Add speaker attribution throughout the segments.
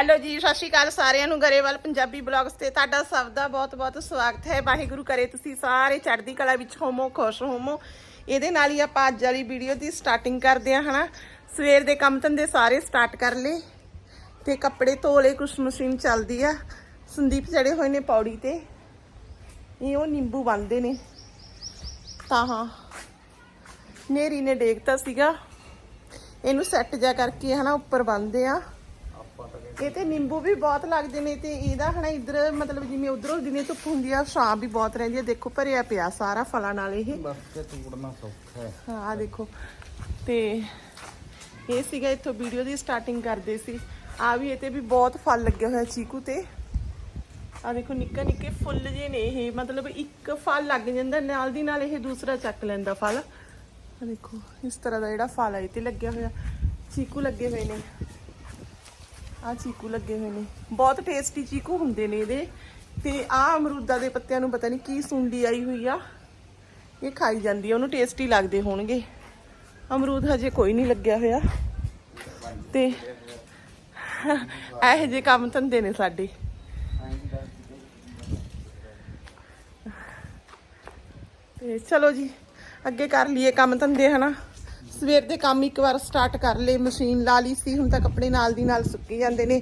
Speaker 1: Hello ਜੀ, ਸਤਿ ਸ਼੍ਰੀ ਅਕਾਲ ਸਾਰਿਆਂ ਨੂੰ ਗਰੇਵਾਲ ਪੰਜਾਬੀ ਬਲੌਗਸ ਤੇ ਤੁਹਾਡਾ ਸਭ ਦਾ ਬਹੁਤ-ਬਹੁਤ ਸਵਾਗਤ ਹੈ। ਵਾਹਿਗੁਰੂ ਕਰੇ ਤੁਸੀਂ ਸਾਰੇ ਚੜ੍ਹਦੀ ਕਲਾ ਵਿੱਚ ਹੋਮੋ ਖੁਸ਼ ਹੋਮੋ ਇਹਦੇ ਨਾਲ ਹੀ ਆਪਾਂ ਅੱਜ ਵਾਲੀ ਵੀਡੀਓ ਦੀ ਸਟਾਰਟਿੰਗ ਕਰਦੇ ਹਾਂ, ਹਨਾ? ਸਵੇਰ ਦੇ ਕੰਮ ਧੰਦੇ ਸਾਰੇ ਸਟਾਰਟ ਕਰ ਲਏ ਤੇ ਕੱਪੜੇ ਧੋ ਲਏ, ਕੁਛ ਮਸ਼ੀਨ ਚੱਲਦੀ ਆ। ਸੰਦੀਪ ਚੜੇ ਹੋਏ ਨੇ ਪੌੜੀ ਤੇ। ਇਹ ਉਹ ਨਿੰਬੂ ਬੰਦੇ ਨੇ। ਤਾਂ ਹਾਂ ਨੇਰੀ ਨੇ ਡੇਗਤਾ ਸੀਗਾ। ਇਹਨੂੰ ਸੈੱਟ ਜਾ ਕਰਕੇ, ਹਨਾ, ਉੱਪਰ ਬੰਨਦੇ ਆ। ਇਹ ਤੇ ਨਿੰਬੂ ਵੀ ਬਹੁਤ ਲੱਗਦੇ ਨੇ ਤੇ ਇਹਦਾ ਹਨਾ ਇਧਰ ਮਤਲਬ ਜਿਵੇਂ ਉਧਰੋਂ ਦਿਨੇ ਧੁੱਪ ਹੁੰਦੀ ਆ ਛਾਂ ਵੀ ਬਹੁਤ ਰਹਿੰਦੀ ਆ। ਦੇਖੋ ਭਰਿਆ ਪਿਆ ਸਾਰਾ ਫਲਾਂ ਨਾਲ ਇਹ।
Speaker 2: ਬਸ ਤੇ ਤੋੜਨਾ ਸੌਖਾ ਹੈ।
Speaker 1: ਹਾਂ ਆ ਦੇਖੋ। ਤੇ ਇਹ ਸੀਗਾ ਇੱਥੋਂ ਵੀਡੀਓ ਦੀ ਸਟਾਰਟਿੰਗ ਕਰਦੇ ਸੀ। ਆ ਵੀ ਇਹ ਤੇ ਵੀ ਬਹੁਤ ਫਲ ਲੱਗੇ ਹੋਇਆ ਚੀਕੂ ਤੇ। ਆ ਦੇਖੋ ਨਿੱਕਾ ਨਿੱਕੇ ਫੁੱਲ ਜੇ ਨੇ ਇਹ। ਮਤਲਬ ਇੱਕ ਫਲ ਲੱਗ ਜਾਂਦਾ ਨਾਲ ਦੀ ਨਾਲ ਇਹ ਦੂਸਰਾ ਚੱਕ ਲੈਂਦਾ ਫਲ। ਆ ਦੇਖੋ ਇਸ ਤਰ੍ਹਾਂ ਦਾ ਜਿਹੜਾ ਫਲ ਹੈ ਇਹ ਤੇ ਲੱਗਿਆ ਹੋਇਆ। ਚੀਕੂ ਲੱਗੇ ਹੋਏ ਨੇ। ਆ ਚੀਕੂ ਲੱਗੇ ਹੋਏ ਨੇ। ਬਹੁਤ ਟੇਸਟੀ ਚੀਕੂ ਹੁੰਦੇ ਨੇ ਇਹਦੇ। ਤੇ ਆ ਅਮਰੂਦਾ ਦੇ ਪੱਤਿਆਂ ਨੂੰ ਪਤਾ ਨਹੀਂ ਕੀ ਸੁੰਡੀ ਆਈ ਹੋਈ ਆ। ਇਹ ਖਾਈ ਜਾਂਦੀ ਆ, ਉਹਨੂੰ ਟੇਸਟੀ ਲੱਗਦੇ ਹੋਣਗੇ। ਅਮਰੂਦ ਹਜੇ ਕੋਈ ਨਹੀਂ ਲੱਗਿਆ ਹੋਇਆ। ਤੇ ਇਹੋ ਜਿਹੇ ਕੰਮ ਧੰਦੇ ਨੇ ਸਾਡੇ। ਤੇ ਚਲੋ ਜੀ, ਅੱਗੇ ਕਰ ਲਈਏ ਕੰਮ ਧੰਦੇ, ਹਨਾ? ਸਵੇਰ ਦੇ ਕੰਮ ਇੱਕ ਵਾਰ ਸਟਾਰਟ ਕਰ ਲਏ, ਮਸ਼ੀਨ ਲਾ ਲਈ ਸੀ, ਹੁਣ ਤਾਂ ਕੱਪੜੇ ਨਾਲ ਦੀ ਨਾਲ ਸੁੱਕੀ ਜਾਂਦੇ ਨੇ,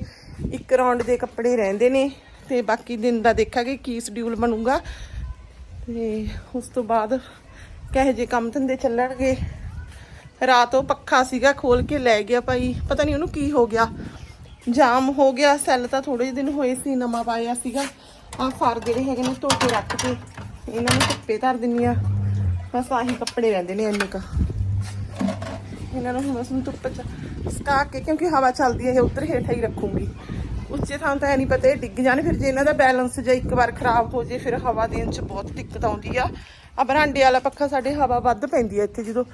Speaker 1: ਇੱਕ ਰਾਉਂਡ ਦੇ ਕੱਪੜੇ ਰਹਿੰਦੇ ਨੇ ਤੇ ਬਾਕੀ ਦਿਨ ਦਾ ਦੇਖਾਂਗੇ ਕੀ ਸ਼ਡਿਊਲ ਬਣੂਗਾ ਤੇ ਉਸ ਤੋਂ ਬਾਅਦ ਕਹੇ ਜੇ ਕੰਮ ਧੰਦੇ ਚੱਲਣਗੇ। ਰਾਤ ਉਹ ਪੱਖਾ ਸੀਗਾ ਖੋਲ ਕੇ ਲੈ ਗਿਆ ਭਾਈ, ਪਤਾ ਨਹੀਂ ਉਹਨੂੰ ਕੀ ਹੋ ਗਿਆ। ਜਾਮ ਹੋ ਗਿਆ, ਸੈੱਲ ਤਾਂ ਥੋੜੇ ਜਿਹੇ ਦਿਨ ਹੋਏ ਸੀ, ਨਵਾਂ ਪਾਇਆ ਸੀਗਾ। ਆ ਫਰ ਜਿਹੜੇ ਹੈਗੇ ਨੇ ਧੋ ਕੇ ਰੱਖ ਕੇ, ਇਹਨਾਂ ਨੂੰ ਧੁੱਪੇ ਧਰ ਦਿੰਨੀ ਆ। ਬਸ ਆਹੀ ਕੱਪੜੇ ਰਹਿੰਦੇ ਨੇ ਇੰਨੇ ਕ। ਇਹਨਾਂ ਨੂੰ ਬਸ ਨੂੰ ਧੁੱਪ ਚ ਸੁਕਾ ਕੇ, ਕਿਉਂਕਿ ਹਵਾ ਚੱਲਦੀ ਹੈ ਇਹ ਉੱਧਰ ਹੇਠਾਂ ਹੀ ਰੱਖੂੰਗੀ। ਉੱਚੇ ਥਾਂ ਤਾਂ ਨਹੀਂ ਪਤਾ, ਇਹ ਡਿੱਗ ਜਾਣ। ਫਿਰ ਜੇ ਇਹਨਾਂ ਦਾ ਬੈਲੈਂਸ ਜੇ ਇੱਕ ਵਾਰ ਖਰਾਬ ਹੋ ਜੇ, ਫਿਰ ਹਵਾ ਦੇਣ ਚ ਬਹੁਤ ਦਿੱਕਤ ਆਉਂਦੀ ਆ। ਆ ਬਰਾਂਡੇ ਵਾਲਾ ਪੱਖਾ ਸਾਡੇ ਹਵਾ ਵੱਧ ਪੈਂਦੀ ਆ ਇੱਥੇ, ਜਦੋਂ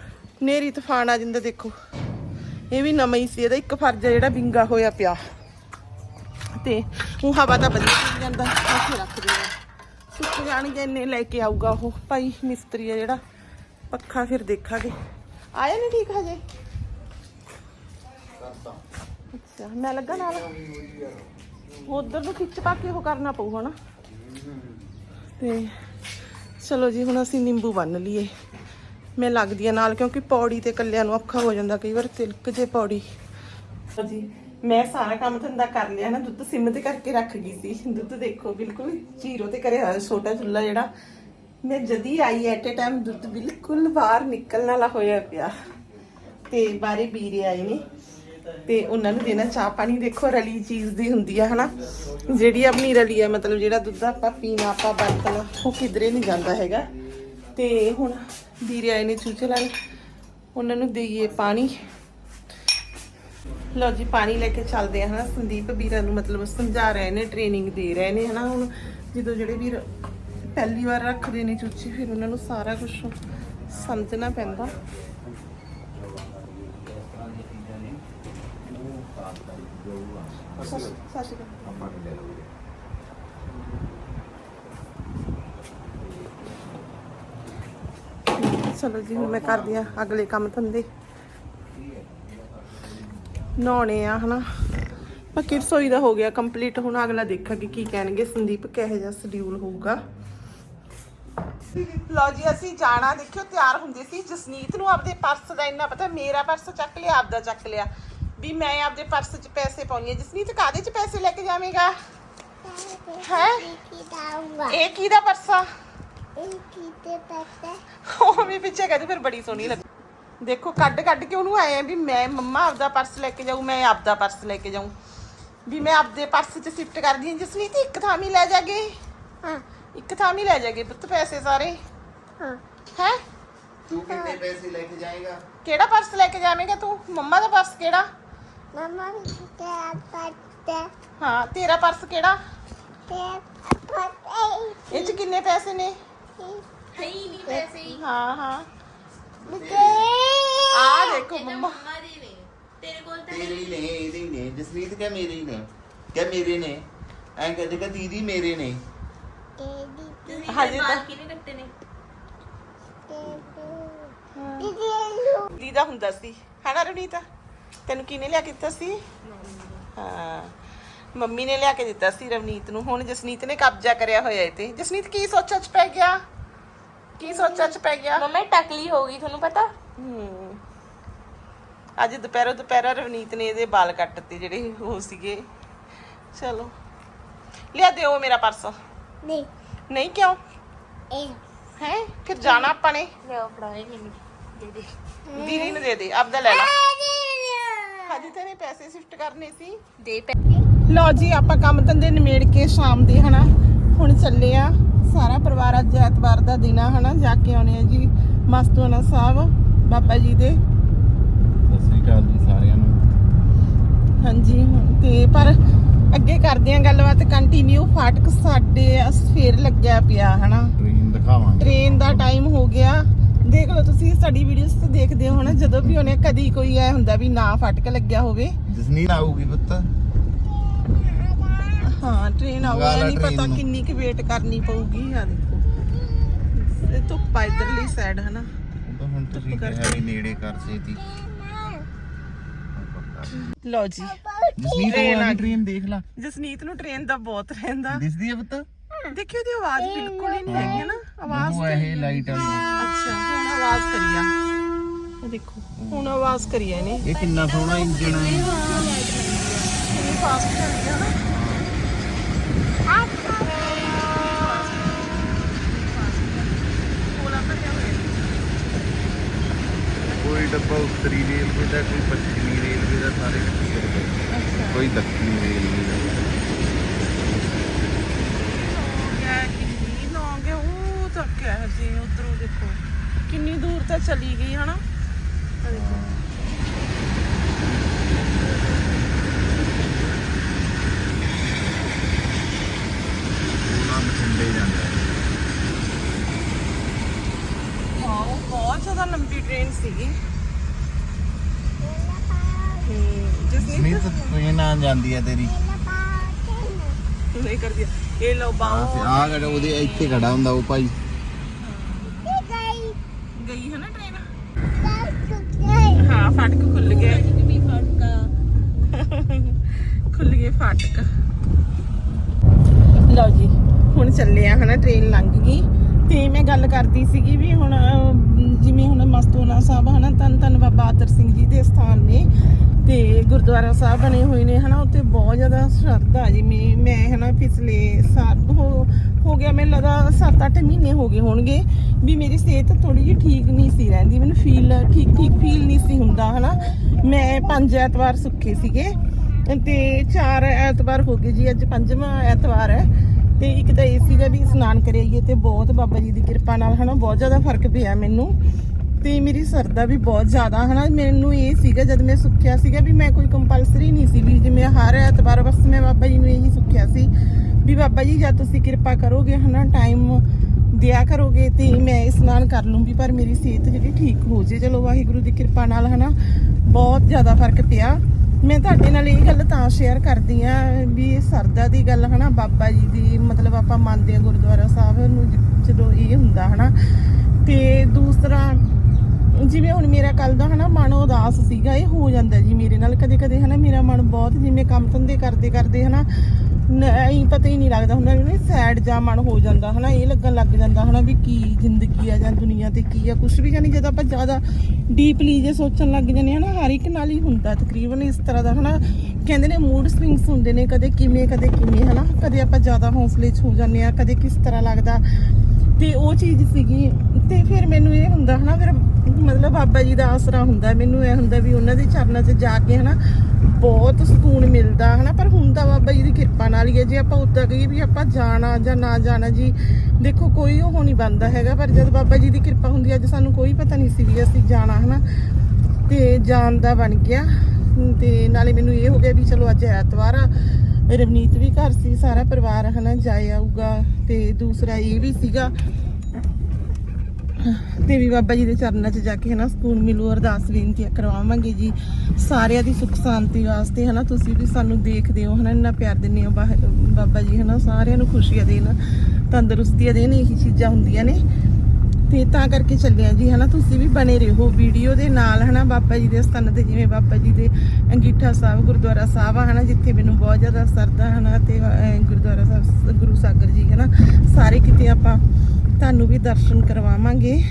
Speaker 1: ਨੇਰੀ, ਤੂਫਾਨ ਆ ਜਾਂਦਾ, ਦੇਖੋ। ਇਹ ਵੀ ਨਵਾਂ ਹੀ ਸੀ, ਇਹਦਾ ਇੱਕ ਫਰਜ਼ ਆ ਜਿਹੜਾ ਵਿੰਗਾ ਹੋਇਆ ਪਿਆ। ਤੇ ਉਹ ਹਵਾ ਤਾਂ ਵਧੀਆ ਚੱਲ ਜਾਂਦਾ, ਇੱਥੇ ਰੱਖ ਦਿੰਦੇ ਆ ਸੁੱਕ ਜਾਣਗੇ, ਇੰਨੇ ਲੈ ਕੇ ਆਊਗਾ ਉਹ। ਭਾਈ ਮਿਸਤਰੀ ਆ ਜਿਹੜਾ, ਪੱਖਾ ਫਿਰ ਦੇਖਾਂਗੇ। ਆਇਆ ਨਹੀਂ ਠੀਕ ਹਜੇ? ਅੱਛਾ ਮੈਂ ਲੱਗਾ ਨਾਲ। ਉਧਰ ਨੂੰ ਖਿੱਚ ਪਾ ਕੇ ਉਹ ਕਰਨਾ ਪਊ ਹਨਾ? ਤੇ ਚਲੋ ਜੀ ਹੁਣ ਅਸੀਂ ਨਿੰਬੂ ਬੰਨ ਲਈਏ। ਮੈਂ ਲੱਗਦੀ ਆ ਨਾਲ ਕਿਉਂਕਿ ਪੌੜੀ ਤੇ ਕੱਲਿਆਂ ਨੂੰ ਔਖਾ ਹੋ ਜਾਂਦਾ ਕਈ ਵਾਰ ਤਿਲਕ ਜੇ ਪੌੜੀ। ਜੀ ਮੈਂ ਸਾਰਾ ਕੰਮ ਧੰਦਾ ਕਰ ਲਿਆ ਨਾ ਦੁੱਧ ਸਿਮ ਤੇ ਕਰਕੇ ਰੱਖ ਗਈ ਸੀ। ਦੁੱਧ ਦੇਖੋ ਬਿਲਕੁਲ ਜ਼ੀਰੋ ਤੇ ਕਰਿਆ ਹੋਇਆ ਛੋਟਾ ਚੁੱਲਾ ਜਿਹੜਾ। ਮੈਂ ਜਦੀ ਆਈ ਐਟ ਅ ਟਾਈਮ ਦੁੱਧ ਬਿਲਕੁਲ ਬਾਹਰ ਨਿਕਲਣ ਵਾਲਾ ਹੋਇਆ ਪਿਆ। ਤੇ ਬਾਰੇ ਵੀਰੇ ਆਏ ਨੇ। ਤੇ ਉਹਨਾਂ ਨੂੰ ਦੇਣਾ ਚਾਹ ਪਾਣੀ। ਦੇਖੋ ਰਲੀ ਚੀਜ਼ ਦੀ ਹੁੰਦੀ ਆ, ਹਨਾ? ਜਿਹੜੀ ਆਪਣੀ ਰਲੀ ਆ, ਮਤਲਬ ਜਿਹੜਾ ਦੁੱਧ ਆਪਾਂ ਪੀਣਾ, ਆਪਾਂ ਵਰਤਣਾ ਉਹ ਕਿਧਰੇ ਨਹੀਂ ਜਾਂਦਾ ਹੈਗਾ। ਤੇ ਹੁਣ ਵੀਰੇ ਆਏ ਨੇ ਚੂਚੇ ਲਾਏ ਉਹਨਾਂ ਨੂੰ ਦੇਈਏ ਪਾਣੀ। ਲਓ ਜੀ, ਪਾਣੀ ਲੈ ਕੇ ਚੱਲਦੇ ਆ, ਹਨਾ? ਸੰਦੀਪ ਵੀਰਾਂ ਨੂੰ ਮਤਲਬ ਸਮਝਾ ਰਹੇ ਨੇ ਟ੍ਰੇਨਿੰਗ ਦੇ ਰਹੇ ਨੇ, ਹਨਾ? ਹੁਣ ਜਦੋਂ ਜਿਹੜੇ ਵੀਰ ਪਹਿਲੀ ਵਾਰ ਰੱਖਦੇ ਨੇ ਚੂਚੇ, ਫਿਰ ਉਹਨਾਂ ਨੂੰ ਸਾਰਾ ਕੁਝ ਸਮਝਣਾ ਪੈਂਦਾ। ਚਲੋ ਜੀ, ਹੁਣ ਮੈਂ ਕਰਦੀ ਆ ਅਗਲੇ ਕੰਮ ਧੰਦੇ। ਨਹਾਉਣੇ ਆ, ਹਨਾ। ਬਾਕੀ ਰਸੋਈ ਦਾ ਹੋ ਗਿਆ ਕੰਪਲੀਟ, ਹੁਣ ਅਗਲਾ ਦੇਖਾਂਗੇ ਕੀ ਕਹਿਣਗੇ। ਸੰਦੀਪ ਕਿਹੋ ਜਿਹਾ ਸ਼ਡਿਊਲ ਹੋਊਗਾ। ਲਓ ਜੀ, ਅਸੀਂ ਜਾਣਾ, ਦੇਖਿਓ, ਤਿਆਰ ਹੁੰਦੇ ਸੀ। ਜਸਨੀਤ ਨੂੰ ਆਪਦੇ ਪਰਸ ਦਾ ਇੰਨਾ ਪਤਾ, ਮੇਰਾ ਪਰਸ ਚੱਕ ਲਿਆ, ਆਪਦਾ ਚੱਕ ਲਿਆ। ਵੀ ਮੈਂ ਆਪਦੇ ਪਰਸ 'ਚ ਪੈਸੇ ਪਾਉਣੀ ਆ। ਜਸਨੀਤ ਕਾਦੇ 'ਚ ਪੈਸੇ ਲੈ ਕੇ ਜਾਵੇਂਗਾ? ਹੈ? ਇਹ ਕਿਹਦਾ ਪਰਸ ਆ? ਉਹ ਵੀ ਪਿੱਛੇ ਕਹਿੰਦੇ ਫਿਰ ਬੜੀ ਸੋਹਣੀ ਲੱਗ। ਦੇਖੋ, ਕੱਢ ਕੱਢ ਕੇ ਉਹਨੂੰ ਆਏ ਆ ਵੀ ਮੈਂ ਮੰਮਾ ਆਪਦਾ ਪਰਸ ਲੈ ਕੇ ਜਾਊ, ਮੈਂ ਆਪਦਾ ਪਰਸ ਲੈ ਕੇ ਜਾਊ। ਵੀ ਮੈਂ ਆਪਦੇ ਪਰਸ 'ਚ ਸ਼ਿਫਟ ਕਰਦੀ ਹਾਂ। ਜਸਨੀਤ, ਇੱਕ ਥਾਂ ਹੀ ਲੈ ਜਾਗੇ? ਇੱਕ ਥਾਂ ਹੀ ਲੈ ਜਾਗੇ ਪੁੱਤ ਪੈਸੇ ਸਾਰੇ। ਹੈ।
Speaker 2: ਤੂੰ ਕਿੰਨੇ ਪੈਸੇ ਲੈ ਕੇ ਜਾਏਗਾ?
Speaker 1: ਕਿਹੜਾ ਪਰਸ ਲੈ ਕੇ ਜਾਵੇਂਗਾ ਤੂੰ? ਮੰਮਾ ਦਾ ਪਰਸ ਕਿਹੜਾ? ਹਾਂ ਤੇਰਾ ਪਰਸ ਕਿਹੜਾ? ਇਹ। 'ਚ ਕਿੰਨੇ ਪੈਸੇ ਨੇ?
Speaker 3: ਹੈ ਹੀ ਨਹੀਂ ਪੈਸੇ। ਹੀ
Speaker 1: ਹਾਂ। ਹਾਂ
Speaker 3: ਆ
Speaker 1: ਆ ਦੇਖੋ ਮੰਮਾ।
Speaker 3: ਮੰਮਾ ਦੇ ਨੇ। ਤੇਰੇ ਕੋਲ ਤਾਂ
Speaker 2: ਤੇਰੇ ਹੀ ਨੇ ਇਹਦੇ ਹੀ ਨੇ। ਜਸਨੀਤ ਕਹ ਮੇਰੇ ਹੀ ਨੇ? ਕਹ ਮੇਰੇ ਨੇ? ਐਂ ਕਹਦੇ ਕਿ ਦੀਦੀ ਮੇਰੇ ਨੇ।
Speaker 3: ਤੁਸੀਂ
Speaker 1: ਹਜੇ
Speaker 3: ਹਜੇ
Speaker 1: ਤਾਂ-
Speaker 3: ਬਾਲ ਕਿਨੇ ਕੱਟੇ ਨੇ।
Speaker 1: ਲੀਦਾ ਹੁੰਦਾ ਸੀ। ਹਨਾ ਰਣੀਤਾ? ਤੈਨੂੰ ਕਿਹਨੇ ਲਿਆ ਕੇ ਦਿੱਤਾ ਸੀ? ਹਾਂ। ਮੰਮੀ ਨੇ ਲਿਆ ਕੇ ਦਿੱਤਾ ਸੀ ਰਵਨੀਤ ਨੂੰ। ਹੁਣ ਜਸਨੀਤ ਨੇ ਕਬਜ਼ਾ ਕਰਿਆ ਹੋਇਆ ਇਹ ਤੇ। ਜਸਨੀਤ ਕੀ ਸੋਚਾਂ ਚ ਪੈ ਗਿਆ? ਕੀ ਸੋਚਾਂ ਚ ਪੈ ਗਿਆ?
Speaker 3: ਮੰਮਾ ਇਹ ਟਕਲੀ ਹੋ ਗਈ ਤੁਹਾਨੂੰ ਪਤਾ?
Speaker 1: ਹਮ। ਅੱਜ ਦੁਪਹਿਰੋਂ ਦੁਪਹਿਰਾ ਰਵਨੀਤ ਨੇ ਇਹਦੇ ਵਾਲ ਕੱਟਤੇ ਜਿਹੜੇ ਉਹ ਸੀਗੇ। ਚਲੋ। ਲਿਆ ਦਿਓ ਮੇਰਾ ਪਰਸ।
Speaker 3: ਨਹੀਂ।
Speaker 1: ਨਹੀਂ ਕਿਉਂ?
Speaker 3: ਇਹ
Speaker 1: ਹੈ? ਫਿਰ ਜਾਣਾ ਆਪਾਂ ਨੇ।
Speaker 3: ਲਿਓ ਫੜਾਏ ਮੈਨੂੰ ਦੇ ਦੇ।
Speaker 1: ਦੀਦੀ ਨੂੰ ਦੇ ਦੇ ਆਪਦਾ ਲੈ ਲੈ। ਹਾਂਜੀ ਤੇਰੇ ਪੈਸੇ ਸ਼ਿਫਟ ਕਰਨੇ ਸੀ।
Speaker 3: ਦੇ
Speaker 1: ਲਓ ਜੀ ਆਪਾਂ ਕੰਮ ਧੰਦੇ ਨਿਮੇੜ ਕੇ ਸ਼ਾਮ ਦੇ ਹਨਾ? ਹੁਣ ਚੱਲੇ ਆ ਸਾਰਾ ਪਰਿਵਾਰ ਅੱਜ ਐਤਵਾਰ ਦਾ ਦਿਨ ਆ ਹਨਾ? ਜਾ ਕੇ ਆਉਣੇ ਆ ਜੀ ਮਸਤੂਆਣਾ ਸਾਹਿਬ ਬਾਬਾ ਜੀ ਦੇ।
Speaker 2: ਸਤਿ ਸ੍ਰੀ ਅਕਾਲ ਜੀ ਸਾਰਿਆਂ ਨੂੰ।
Speaker 1: ਹਾਂਜੀ ਹੁਣ ਤੇ ਪਰ ਅੱਗੇ ਕਰਦੇ ਆ ਗੱਲਬਾਤ ਕੰਟੀਨਿਊ ਫਾਟਕ ਸਾਡੇ ਸਫੇਰ ਲੱਗਿਆ ਪਿਆ ਹਨਾ।
Speaker 2: ਟ੍ਰੇਨ ਦਿਖਾਵਾਂਗੇ।
Speaker 1: ਟ੍ਰੇਨ ਦਾ ਟਾਈਮ ਹੋ ਗਿਆ। ਦੇਖ ਲਓ ਤੁਸੀਂ ਸਾਡੀ ਵੀਡੀਓਜ਼ ਤੇ ਦੇਖਦੇ ਹੋ ਨਾ ਜਦੋਂ ਵੀ ਉਹਨੇ ਕਦੀ ਕੋਈ ਐ ਹੁੰਦਾ ਵੀ ਨਾ ਫਾਟਕ ਲੱਗਿਆ ਹੋਵੇ।
Speaker 2: ਜਸਨੀਤ ਆਊਗੀ ਪੁੱਤ।
Speaker 1: ਹਾਂ ਟ੍ਰੇਨ ਆਊਗੀ। ਨਹੀਂ ਪਤਾ। ਕਿੰਨੀ ਕੁ ਵੇਟ ਕਰਨੀ ਪਊਗੀ ਆ ਦੇਖੋ। ਇਹ ਧੁੱਪ ਆ ਇਧਰਲੀ ਸਾਈਡ ਹਨਾ।
Speaker 2: ਤਾਂ ਹੁਣ ਤੁਸੀਂ ਕਿਹਾ ਵੀ ਨੇੜੇ ਕਰ ਛੇਤੀ।
Speaker 1: ਲਓ ਜੀ।
Speaker 2: ਜਸਨੀਤ ਉਹ। ਟ੍ਰੇਨ ਦੇਖ ਲੈ।
Speaker 1: ਜਸਨੀਤ ਨੂੰ ਟ੍ਰੇਨ ਦਾ ਬਹੁਤ ਰਹਿੰਦਾ।
Speaker 2: ਦਿਸਦੀ ਹੈ ਪੁੱਤ?
Speaker 1: ਦੇਖਿਓ ਦੀ ਆਵਾਜ਼ ਬਿਲਕੁਲ ਹੀ ਨਹੀਂ ਹੈਗੀ ਨਾ। ਆਵਾਜ਼
Speaker 2: ਉਹ ਇਹ ਲਾਈਟ ਵਾਲੀ
Speaker 1: ਅੱਛਾ ਹੁਣ ਆਵਾਜ਼ ਕਰੀਆ ਇਹ ਦੇਖੋ ਹੁਣ ਆਵਾਜ਼ ਕਰੀਆ ਇਹਨੇ।
Speaker 2: ਇਹ ਕਿੰਨਾ ਸੋਹਣਾ ਇੰਜਣ ਹੈ
Speaker 1: ਕਿੰਨੀ ਫਾਸਟ ਚੱਲਦੀ ਹੈ ਨਾ
Speaker 2: ਕੋਈ ਡੱਬਾ ਉੱਤਰੀ ਕੋਈ ਪੱਛਮੀ ਦਾ ਕੋਈ ਰੇਲਵੇ ਦਾ
Speaker 1: ਗਿਆ ਕਿੰਨੀ ਲੌਂਗ ਹੈ ਉਹ ਤੱਕ ਹੈ ਜੀ ਉਧਰੋਂ ਦੇਖੋ ਕਿੰਨੀ ਦੂਰ ਤੱਕ ਚਲੀ ਗਈ ਹਨਾ ਆਹ ਦੇਖੋ
Speaker 2: ਉਹਨਾਂ ਬਠਿੰਡੇ ਜਾਂਦਾ ਹੈ
Speaker 1: ਹਾਂ ਉਹ ਬਹੁਤ ਜ਼ਿਆਦਾ ਲੰਬੀ ਟ੍ਰੇਨ ਸੀਗੀ ਜਿਸ
Speaker 2: ਜਸਨੀਤ ਟ੍ਰੇਨ ਆ ਜਾਂਦੀ ਹੈ ਤੇਰੀ।
Speaker 1: ਨਹੀਂ ਕਰਦੀ। ਇਹ ਲੋ ਬਾਹੋਂ
Speaker 2: ਆ ਗੜਾ ਉਹਦੇ ਇੱਥੇ ਖੜਾ ਹੁੰਦਾ ਉਹ ਭਾਈ।
Speaker 1: ਗਈ ਹੈ ਨਾ ਟ੍ਰੇਨ ਹਾਂ ਫਾਟਕ ਖੁੱਲ ਗਿਆ।
Speaker 3: ਵੀ ਫੜਕਾ
Speaker 1: ਖੁੱਲ ਗਏ ਫਾਟਕ। ਲਓ ਜੀ ਹੁਣ ਚੱਲੇ ਆ ਹਨਾ ਟ੍ਰੇਨ ਲੰਘ ਗਈ। ਤੇ ਮੈਂ ਗੱਲ ਕਰਦੀ ਸੀਗੀ ਵੀ ਹੁਣ ਜਿਵੇਂ ਹੁਣ ਮਸਤੂਨਾ ਸਾਹਿਬ ਹਨਾ ਤਨ ਤਨ ਬਾਬਾ ਆਦਰ ਸਿੰਘ ਜੀ ਦੇ ਸਥਾਨ ਨੇ ਤੇ ਗੁਰਦੁਆਰਾ ਸਾਹਿਬ ਬਣੇ ਹੋਏ ਨੇ, ਹਨਾ ਉੱਤੇ ਬਹੁਤ ਜ਼ਿਆਦਾ ਸ਼ਰਧਾ ਜਿਵੇਂ ਮੈਂ ਹਨਾ, ਪਿਛਲੇ ਸਾਲ ਹੋ ਹੋ ਗਿਆ, ਮੈਨੂੰ ਲੱਗਦਾ 7-8 ਮਹੀਨੇ ਹੋ ਗਏ ਹੋਣਗੇ ਵੀ ਮੇਰੀ ਸਿਹਤ ਥੋੜੀ ਜਿਹੀ ਠੀਕ ਨਹੀਂ ਸੀ ਰਹਿੰਦੀ, ਮੈਨੂੰ ਫੀਲ ਠੀਕ ਠੀਕ ਫੀਲ ਨਹੀਂ ਸੀ ਹੁੰਦਾ, ਹਨਾ। ਮੈਂ ਪੰਜ ਐਤਵਾਰ ਸੁੱਖੇ ਸੀਗੇ ਤੇ ਚਾਰ ਐਤਵਾਰ ਹੋ ਗਏ ਜੀ, ਅੱਜ ਪੰਜਵਾਂ ਐਤਵਾਰ ਹੈ। ਤੇ ਇੱਕ ਤਾਂ ਇਹ ਸੀਗਾ ਵੀ ਇਸ਼ਨਾਨ ਕਰਿਆਈਏ ਤੇ ਬਹੁਤ ਬਾਬਾ ਜੀ ਦੀ ਕਿਰਪਾ ਨਾਲ, ਹਨਾ, ਬਹੁਤ ਜ਼ਿਆਦਾ ਫ਼ਰਕ ਪਿਆ ਮੈਨੂੰ। ਤੇ ਮੇਰੀ ਸਰਦਾ ਵੀ ਬਹੁਤ ਜ਼ਿਆਦਾ ਹਨਾ। ਮੈਨੂੰ ਇਹ ਸੀਗਾ ਜਦ ਮੈਂ ਸੁੱਖਿਆ ਸੀਗਾ ਵੀ ਮੈਂ ਕੋਈ ਕੰਪਲਸਰੀ ਨਹੀਂ ਸੀ ਵੀ ਜਿਵੇਂ ਹਰ ਐਤਵਾਰ ਬਸ ਮੈਂ ਬਾਬਾ ਜੀ ਨੂੰ ਇਹੀ ਸੁੱਖਿਆ ਸੀ ਵੀ ਬਾਬਾ ਜੀ, ਜਦ ਤੁਸੀਂ ਕਿਰਪਾ ਕਰੋਗੇ ਹਨਾ ਟਾਈਮ ਦਿਆ ਕਰੋਗੇ ਤੇ ਮੈਂ ਇਸ਼ਨਾਨ ਕਰ ਲੂੰਗੀ, ਪਰ ਮੇਰੀ ਸਿਹਤ ਜਿਹੜੀ ਠੀਕ ਹੋ ਜੇ। ਚਲੋ ਵਾਹਿਗੁਰੂ ਦੀ ਕਿਰਪਾ ਨਾਲ ਹਨਾ, ਬਹੁਤ ਜ਼ਿਆਦਾ ਫ਼ਰਕ ਪਿਆ। ਮੈਂ ਤੁਹਾਡੇ ਨਾਲ ਇਹ ਗੱਲ ਤਾਂ ਸ਼ੇਅਰ ਕਰਦੀ ਆ ਵੀ ਇਹ ਸਰਦਾ ਦੀ ਗੱਲ ਹਨਾ, ਬਾਬਾ ਜੀ ਦੀ ਮਤਲਬ ਆਪਾਂ ਮੰਨਦੇ ਆ ਗੁਰਦੁਆਰਾ ਸਾਹਿਬ ਨੂੰ ਜਦੋਂ ਇਹ ਹੁੰਦਾ ਹਨਾ। ਤੇ ਦੂਸਰਾ ਜਿਵੇਂ ਹੁਣ ਮੇਰਾ ਕੱਲ ਦਾ ਹਨਾ ਮਨ ਉਦਾਸ ਸੀਗਾ, ਇਹ ਹੋ ਜਾਂਦਾ ਜੀ ਮੇਰੇ ਨਾਲ। ਕਦੇ ਕਦੇ ਹਨਾ ਮੇਰਾ ਮਨ ਬਹੁਤ ਜਿਵੇਂ ਕੰਮ ਧੰਦੇ ਕਰਦੇ ਕਰਦੇ ਹਨਾ ਨਹੀਂ ਪਤਾ ਹੀ ਨਹੀਂ ਲੱਗਦਾ ਹੁੰਦਾ ਵੀ ਸੈਡ ਜਾਂ ਮਨ ਹੋ ਜਾਂਦਾ ਹਨਾ, ਇਹ ਲੱਗਣ ਲੱਗ ਜਾਂਦਾ ਹਨਾ ਵੀ ਕੀ ਜ਼ਿੰਦਗੀ ਆ ਜਾਂ ਦੁਨੀਆ ਤੇ ਕੀ ਆ ਕੁਝ ਵੀ ਜਾਨੀ ਜਦੋਂ ਆਪਾਂ ਜ਼ਿਆਦਾ ਡੀਪਲੀ ਜੇ ਸੋਚਣ ਲੱਗ ਜਾਂਦੇ ਹਨਾ, ਹਰ ਇੱਕ ਨਾਲ ਹੀ ਹੁੰਦਾ ਤਕਰੀਬਨ ਇਸ ਤਰ੍ਹਾਂ ਦਾ ਹਨਾ। ਕਹਿੰਦੇ ਨੇ ਮੂਡ ਸਵਿੰਗਸ ਹੁੰਦੇ ਨੇ ਕਦੇ ਕਿਵੇਂ ਕਦੇ ਕਿਵੇਂ ਹਨਾ। ਕਦੇ ਆਪਾਂ ਜ਼ਿਆਦਾ ਹੌਸਲੇ 'ਚ ਹੋ ਜਾਂਦੇ ਆ, ਕਦੇ ਕਿਸ ਤਰ੍ਹਾਂ ਲੱਗਦਾ ਤੇ ਉਹ ਚੀਜ਼ ਸੀਗੀ ਤੇ ਫਿਰ ਮੈਨੂੰ ਇਹ ਹੁੰਦਾ ਹਨਾ ਫਿਰ ਮਤਲਬ ਬਾਬਾ ਜੀ ਦਾ ਆਸਰਾ ਹੁੰਦਾ ਮੈਨੂੰ ਇਹ ਹੁੰਦਾ ਵੀ ਉਹਨਾਂ ਦੇ ਚਰਨਾਂ 'ਚ ਜਾ ਕੇ ਹਨਾ ਬਹੁਤ ਸਕੂਨ ਮਿਲਦਾ ਹਨਾ ਪਰ ਹੁਣ ਤਾਂ ਬਾਬਾ ਜੀ ਦੀ ਕਿਰਪਾ ਨਾਲ ਹੀ ਹੈ ਜੇ ਆਪਾਂ ਉੱਦਾਂ ਕਹੀਏ ਵੀ ਆਪਾਂ ਜਾਣਾ ਜਾਂ ਨਾ ਜਾਣਾ ਜੀ ਦੇਖੋ ਕੋਈ ਉਹ ਨਹੀਂ ਬਣਦਾ ਹੈਗਾ ਪਰ ਜਦ ਬਾਬਾ ਜੀ ਦੀ ਕਿਰਪਾ ਹੁੰਦੀ ਹੈ, ਅੱਜ ਸਾਨੂੰ ਕੋਈ ਪਤਾ ਨਹੀਂ ਸੀ ਵੀ ਅਸੀਂ ਜਾਣਾ ਹਨਾ ਤੇ ਜਾਣ ਦਾ ਬਣ ਗਿਆ ਤੇ ਨਾਲੇ ਮੈਨੂੰ ਇਹ ਹੋ ਗਿਆ ਵੀ ਚਲੋ ਅੱਜ ਐਤਵਾਰ ਆ ਰਵਨੀਤ ਵੀ ਘਰ ਸੀ, ਸਾਰਾ ਪਰਿਵਾਰ ਹਨਾ ਜਾਇ ਆਊਗਾ ਤੇ ਦੂਸਰਾ ਇਹ ਵੀ ਸੀਗਾ। ਤੇ ਵੀ ਬਾਬਾ ਜੀ ਦੇ ਚਰਨਾਂ 'ਚ ਜਾ ਕੇ ਹਨਾ ਸਕੂਨ ਮਿਲੂ, ਅਰਦਾਸ ਬੇਨਤੀਆਂ ਕਰਵਾਵਾਂਗੇ ਜੀ। ਸਾਰਿਆਂ ਦੀ ਸੁੱਖ ਸ਼ਾਂਤੀ ਵਾਸਤੇ ਹਨਾ ਤੁਸੀਂ ਵੀ ਸਾਨੂੰ ਦੇਖਦੇ ਹੋ ਹਨਾ, ਇੰਨਾ ਪਿਆਰ ਦਿੰਦੇ ਹੋ ਬਾਹ- ਬਾਬਾ ਜੀ ਹਨਾ, ਸਾਰਿਆਂ ਨੂੰ ਖੁਸ਼ੀਆਂ ਦੇਣ, ਤੰਦਰੁਸਤੀਆਂ ਦੇਣ, ਇਹੀ ਚੀਜ਼ਾਂ ਹੁੰਦੀਆਂ ਨੇ। ਤੇ ਤਾਂ ਕਰਕੇ ਚੱਲਿਆ ਜੀ ਹਨਾ? ਤੁਸੀਂ ਵੀ ਬਣੇ ਰਹੋ ਵੀਡੀਓ ਦੇ ਨਾਲ ਹਨਾ? ਬਾਬਾ ਜੀ ਦੇ ਸਥਾਨ ਤੇ ਜਿਵੇਂ ਬਾਬਾ ਜੀ ਦੇ ਅੰਗੀਠਾ ਸਾਹਿਬ ਗੁਰਦੁਆਰਾ ਸਾਹਿਬ ਆ ਹਨਾ? ਜਿੱਥੇ ਮੈਨੂੰ ਬਹੁਤ ਜ਼ਿਆਦਾ ਸਰਦਾ ਹਨਾ? ਤੇ ਅਹ, ਗੁਰਦੁਆਰਾ ਸਾਹਿਬ ਗੁਰੂ ਸਾਗਰ ਜੀ ਹਨਾ? ਸਾਰੇ ਕਿਤੇ ਆਪਾਂ ਤੁਹਾਨੂੰ ਵੀ ਦਰਸ਼ਨ ਕਰਵਾਵਾਂਗੇ।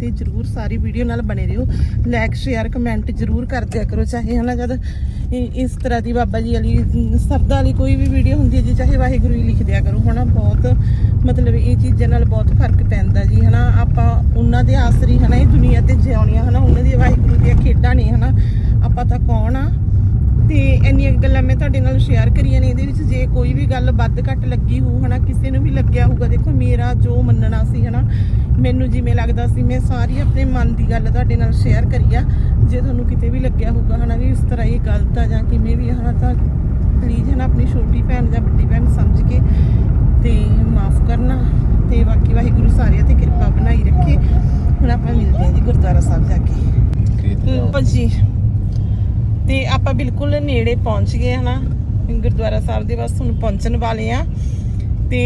Speaker 1: ਤੇ ਜਰੂਰ ਸਾਰੀ ਵੀਡੀਓ ਨਾਲ ਬਣੇ ਰਹੋ। ਲਾਈਕ ਸ਼ੇਅਰ ਕਮੈਂਟ ਜਰੂਰ ਕਰ ਦਿਆ ਕਰੋ ਚਾਹੇ ਹਨਾ ਜਦ ਇਹ- ਇਸ ਤਰ੍ਹਾਂ ਦੀ ਬਾਬਾ ਜੀ ਵਾਲੀ ਅਮ, ਸਰਦਾ ਵਾਲੀ ਕੋਈ ਵੀ ਵੀਡੀਓ ਹੁੰਦੀ ਹੈ ਜੀ ਚਾਹੇ ਵਾਹਿਗੁਰੂ ਹੀ ਲਿਖ ਦਿਆ ਕਰੋ ਹਨਾ ਬਹੁਤ ਮਤਲਬ ਇਹ ਚੀਜ਼ਾਂ ਨਾਲ ਬਹੁਤ ਫ਼ਰਕ ਪੈਂਦਾ ਜੀ ਹਨਾ ਆਪਾਂ ਉਹਨਾਂ ਦੇ ਆਸਰੀ ਹਨਾ ਇਹ ਦੁਨੀਆ ਤੇ ਜਿਉਣੀਆਂ ਹਨਾ ਉਹਨਾਂ ਦੀ ਵਾਹਿਗੁਰੂ ਦੀਆਂ ਖੇਡਾਂ ਨੇ ਹਨਾ ਆਪਾਂ ਤਾਂ ਕੌਣ ਤੇ ਇੰਨੀਆਂ ਗੱਲਾਂ ਮੈਂ ਤੁਹਾਡੇ ਨਾਲ ਸ਼ੇਅਰ ਕਰੀਆਂ ਨੇ ਇਹਦੇ ਵਿੱਚ ਜੇ ਕੋਈ ਵੀ ਗੱਲ ਵੱਧ ਘੱਟ ਲੱਗੀ ਹੋ ਹਨਾ ਕਿਸੇ ਨੂੰ ਵੀ ਲੱਗਿਆ ਹੋਊਗਾ ਦੇਖੋ ਮੇਰਾ ਜੋ ਮੰਨਣਾ ਸੀ ਹਨਾ ਮੈਨੂੰ ਜਿਵੇਂ ਲੱਗਦਾ ਸੀ ਮੈਂ ਸਾਰੀ ਆਪਣੇ ਮਨ ਦੀ ਗੱਲ ਤੁਹਾਡੇ ਨਾਲ ਸ਼ੇਅਰ ਕਰੀ ਆ ਜੇ ਤੁਹਾਨੂੰ ਕਿਤੇ ਵੀ ਲੱਗਿਆ ਹੋਊਗਾ ਹਨਾ ਵੀ ਇਸ ਤਰ੍ਹਾਂ ਇਹ ਗਲਤ ਆ ਜਾਂ ਕਿਵੇਂ ਵੀ ਹਨਾ ਤਾਂ ਪਲੀਜ਼ ਹਨਾ ਆਪਣੀ ਛੋਟੀ ਭੈਣ ਜਾਂ ਵੱਡੀ ਭੈਣ ਸਮਝ ਕੇ ਤੇ ਮਾਫ ਕਰਨਾ ਤੇ ਬਾਕੀ ਵਾਹਿਗੁਰੂ ਸਾਰਿਆਂ ਤੇ ਕਿਰਪਾ ਬਣਾਈ ਰੱਖੇ। ਹੁਣ ਆਪਾਂ ਮਿਲਦੇ ਹਾਂ ਜੀ ਗੁਰਦੁਆਰਾ ਸਾਹਿਬ ਜਾ ਕੇ। ਭਾਜੀ ਤੇ ਆਪਾਂ ਬਿਲਕੁਲ ਨੇੜੇ ਪਹੁੰਚ ਗਏ ਹਨਾ। ਗੁਰਦੁਆਰਾ ਸਾਹਿਬ ਦੇ ਬਸ ਹੁਣ ਪਹੁੰਚਣ ਵਾਲੇ ਆ। ਤੇ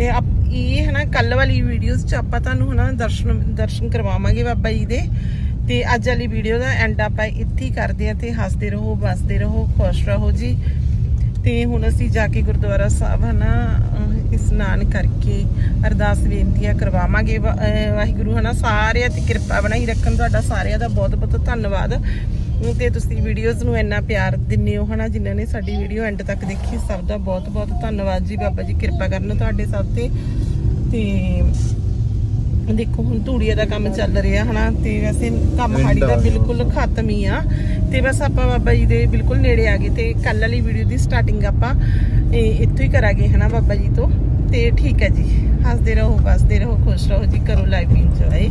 Speaker 1: ਇਹ ਆਪ- ਇਹ ਹਨਾ ਕੱਲ ਵਾਲੀ ਵੀਡੀਓਜ਼ ਚ ਆਪਾਂ ਤੁਹਾਨੂੰ ਹਨਾ ਦਰਸ਼ਨ ਦਰਸ਼ਨ ਕਰਵਾਵਾਂਗੇ ਬਾਬਾ ਜੀ ਦੇ। ਤੇ ਅੱਜ ਵਾਲੀ ਵੀਡੀਓ ਦਾ ਐਂਡ ਆਪਾਂ ਇੱਥੇ ਹੀ ਕਰਦੇ ਆ ਤੇ ਹੱਸਦੇ ਰਹੋ ਬਸਦੇ ਰਹੋ ਖੁਸ਼ ਰਹੋ ਜੀ। ਤੇ ਹੁਣ ਅਸੀਂ ਜਾ ਕੇ ਗੁਰਦੁਆਰਾ ਸਾਹਿਬ ਹਨਾ ਅਹ, ਇਸ਼ਨਾਨ ਕਰਕੇ ਅਰਦਾਸ ਬੇਨਤੀਆਂ ਕਰਵਾਵਾਂਗੇ। ਵਾ- ਅਹ, ਵਾਹਿਗੁਰੂ ਹਨਾ ਸਾਰਿਆਂ ਤੇ ਕਿਰਪਾ ਬਣਾਈ ਰੱਖਣ। ਤੁਹਾਡਾ ਸਾਰਿਆਂ ਦਾ ਬਹੁਤ ਬਹੁਤ ਧੰਨਵਾਦ। ਤੇ ਤੁਸੀਂ ਵੀਡੀਓਜ਼ ਨੂੰ ਇੰਨਾ ਪਿਆਰ ਦਿੰਦੇ ਹੋ ਹਨਾ ਜਿਨ੍ਹਾਂ ਨੇ ਸਾਡੀ ਵੀਡੀਓ ਐਂਡ ਤੱਕ ਦੇਖੀ ਸਭ ਦਾ ਬਹੁਤ ਬਹੁਤ ਧੰਨਵਾਦ ਜੀ ਬਾਬਾ ਜੀ ਕਿਰਪਾ ਕਰਨ ਤੁਹਾਡੇ ਸਭ ਤੇ। ਤੇ ਦੇਖੋ ਹੁਣ ਧੂੜੀਆ ਦਾ ਕੰਮ ਚੱਲ ਰਿਹਾ ਹਨਾ ਤੇ ਵੈਸੇ ਕੰਮ ਹਾੜੀ ਦਾ ਬਿਲਕੁਲ ਖਤਮ ਹੀ ਆ। ਤੇ ਬਸ ਆਪਾਂ ਬਾਬਾ ਜੀ ਦੇ ਬਿਲਕੁਲ ਨੇੜੇ ਆ ਗਏ ਤੇ ਕੱਲ ਵਾਲੀ ਵੀਡੀਓ ਦੀ ਸਟਾਰਟਿੰਗ ਆਪਾਂ ਇੱਥੋਂ ਹੀ ਕਰਾਂਗੇ ਹਨਾ ਬਾਬਾ ਜੀ ਤੋਂ। ਤੇ ਠੀਕ ਹੈ ਜੀ ਹੱਸਦੇ ਰਹੋ ਵਸਦੇ ਰਹੋ ਖੁਸ਼ ਰਹੋ ਜੀ ਕਰੋ ਲਾਈਫ ਇੰਜੋਏ